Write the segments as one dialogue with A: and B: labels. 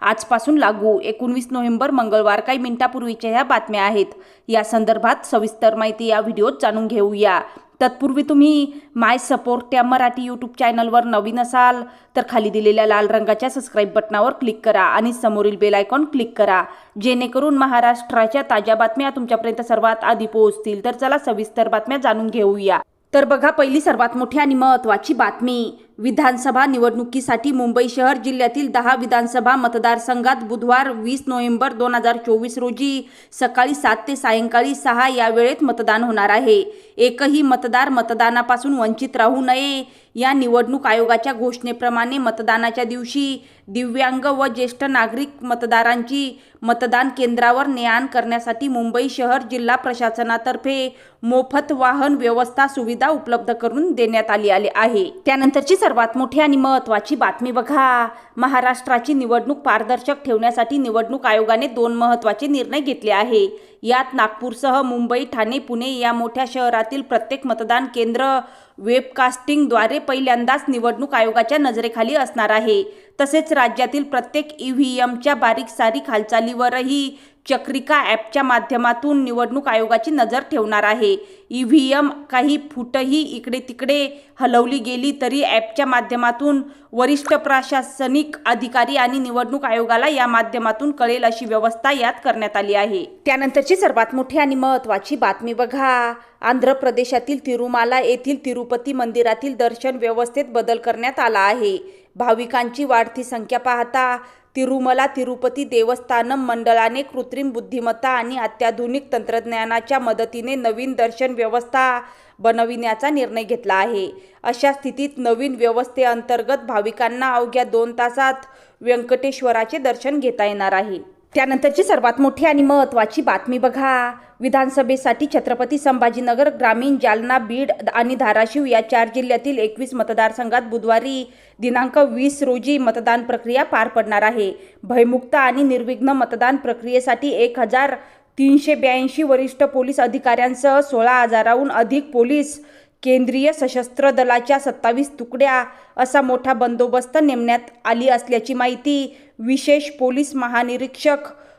A: आजपासून लागू. एकोणवीस नोव्हेंबर मंगळवार काही मिनिटापूर्वीच्या ह्या बातम्या आहेत. या संदर्भात सविस्तर माहिती या व्हिडिओत जाणून घेऊया. तत्पूर्वी तुम्ही माय सपोर्ट त्या मराठी यूट्यूब चॅनलवर नवीन असाल तर खाली दिलेल्या लाल रंगाच्या सबस्क्राईब बटनावर क्लिक करा आणि समोरील बेल आयकॉन क्लिक करा. जेणेकरून महाराष्ट्राच्या ताज्या बातम्या तुमच्यापर्यंत सर्वात आधी पोहोचतील. तर चला सविस्तर बातम्या जाणून घेऊया. तर बघा पहिली सर्वात मोठी आणि महत्त्वाची बातमी. विधानसभा निवडणुकीसाठी मुंबई शहर जिल्ह्यातील दहा विधानसभा मतदारसंघात बुधवार वीस नोव्हेंबर दोन हजार चोवीस रोजी सकाळी सात ते सायंकाळी सहा या वेळेत मतदान होणार आहे. एकही मतदार मतदानापासून वंचित राहू नये. या निवडणूक आयोगाच्या घोषणेप्रमाणे मतदानाच्या दिवशी दिव्यांग व ज्येष्ठ नागरिक मतदारांची मतदान केंद्रावर ने आण करण्यासाठी मुंबई शहर जिल्हा प्रशासनातर्फे मोफत वाहन व्यवस्था सुविधा उपलब्ध करून देण्यात आली आली आहे. त्यानंतरची सर्वात मोठी आणि महत्त्वाची बातमी बघा. महाराष्ट्राची निवडणूक पारदर्शक ठेवण्यासाठी निवडणूक आयोगाने दोन महत्त्वाचे निर्णय घेतले आहे. यात नागपूरसह मुंबई ठाणे पुणे या मोठ्या शहरातील प्रत्येक मतदान केंद्र वेबकास्टिंगद्वारे पहिल्यांदाच निवडणूक आयोगाच्या नजरेखाली असणार आहे. तसेच राज्यातील प्रत्येक ईव्हीएमच्या बारीक सारीक हालचालीवरही चक्रिका ॲपच्या माध्यमातून निवडणूक आयोगाची नजर ठेवणार आहे. ई व्ही एम काही फुटही इकडे तिकडे हलवली गेली तरी ॲपच्या माध्यमातून वरिष्ठ प्रशासनिक अधिकारी आणि निवडणूक आयोगाला या माध्यमातून कळेल अशी व्यवस्था यात करण्यात आली आहे. त्यानंतरची सर्वात मोठी आणि महत्त्वाची बातमी बघा. आंध्र प्रदेशातील तिरुमाला येथील तिरुपती मंदिरातील दर्शन व्यवस्थेत बदल करण्यात आला आहे. भाविकांची वाढती संख्या पाहता तिरुमला तिरुपती देवस्थानम मंडळाने कृत्रिम बुद्धिमत्ता आणि अत्याधुनिक तंत्रज्ञानाच्या मदतीने नवीन दर्शन व्यवस्था बनविण्याचा निर्णय घेतला आहे. अशा स्थितीत नवीन व्यवस्थेअंतर्गत भाविकांना अवघ्या दोन तासात व्यंकटेश्वराचे दर्शन घेता येणार आहे. त्यानंतरची सर्वात मोठी आणि महत्त्वाची बातमी बघा. विधानसभेसाठी छत्रपती संभाजीनगर ग्रामीण जालना बीड आणि धाराशिव या चार जिल्ह्यातील एकवीस मतदारसंघात बुधवारी दिनांक वीस रोजी मतदान प्रक्रिया पार पडणार आहे. भयमुक्त आणि निर्विघ्न मतदान प्रक्रियेसाठी एक हजार तीनशे ब्याऐंशी वरिष्ठ पोलीस अधिकाऱ्यांसह सोळा हजाराहून अधिक पोलीस केंद्रीय सशस्त्र दलाच्या सत्तावीस तुकड्या असा मोठा बंदोबस्त नेमण्यात आली असल्याची माहिती विशेष पोलीस महानिरीक्षक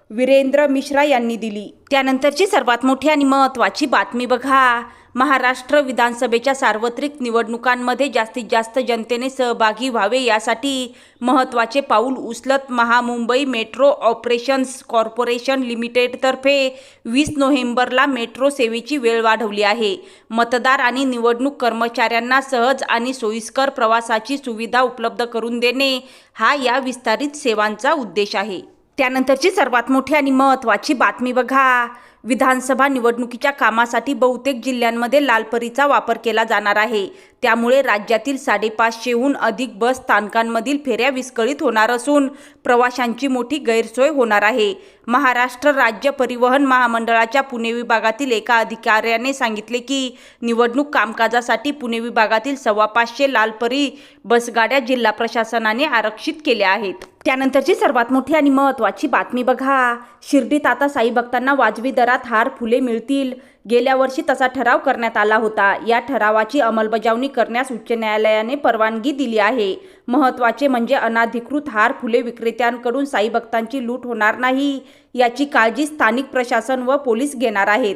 A: वीरेंद्र मिश्रा यांनी दिली. त्यानंतरची सर्वात मोठी आणि महत्त्वाची बातमी बघा. महाराष्ट्र विधानसभेच्या सार्वत्रिक निवडणुकांमध्ये जास्तीत जास्त जनतेने सहभागी व्हावे यासाठी महत्त्वाचे पाऊल उचलत महामुंबई मेट्रो ऑपरेशन्स कॉर्पोरेशन लिमिटेडतर्फे वीस नोव्हेंबरला मेट्रो सेवेची वेळ वाढवली आहे. मतदार आणि निवडणूक कर्मचाऱ्यांना सहज आणि सोयीस्कर प्रवासाची सुविधा उपलब्ध करून देणे हा या विस्तारित सेवांचा उद्देश आहे. त्यानंतरची सर्वात मोठी आणि महत्त्वाची बातमी बघा. विधानसभा निवडणुकीच्या कामासाठी बहुतेक जिल्ह्यांमध्ये लालपरीचा वापर केला जाणार आहे. त्यामुळे राज्यातील साडेपाचशेहून अधिक बस स्थानकांमधील फेऱ्या विस्कळीत होणार असून प्रवाशांची मोठी गैरसोय होणार आहे. महाराष्ट्र राज्य परिवहन महामंडळाच्या पुणे विभागातील एका अधिकाऱ्याने सांगितले की निवडणूक कामकाजासाठी पुणे विभागातील सव्वा पाचशे लालपरी बसगाड्या जिल्हा प्रशासनाने आरक्षित केल्या आहेत. त्यानंतरची सर्वात मोठी आणि महत्त्वाची बातमी बघा. शिर्डीत आता साई भक्तांना वाजवी दरात हार फुले मिळतील. गेल्या वर्षी तसा ठराव करण्यात आला होता. या ठरावाची अंमलबजावणी करण्यास उच्च न्यायालयाने परवानगी दिली आहे. महत्त्वाचे म्हणजे अनाधिकृत हार फुले विक्रेत्यांकडून साई भक्तांची लूट होणार नाही याची काळजी स्थानिक प्रशासन व पोलीस घेणार आहेत.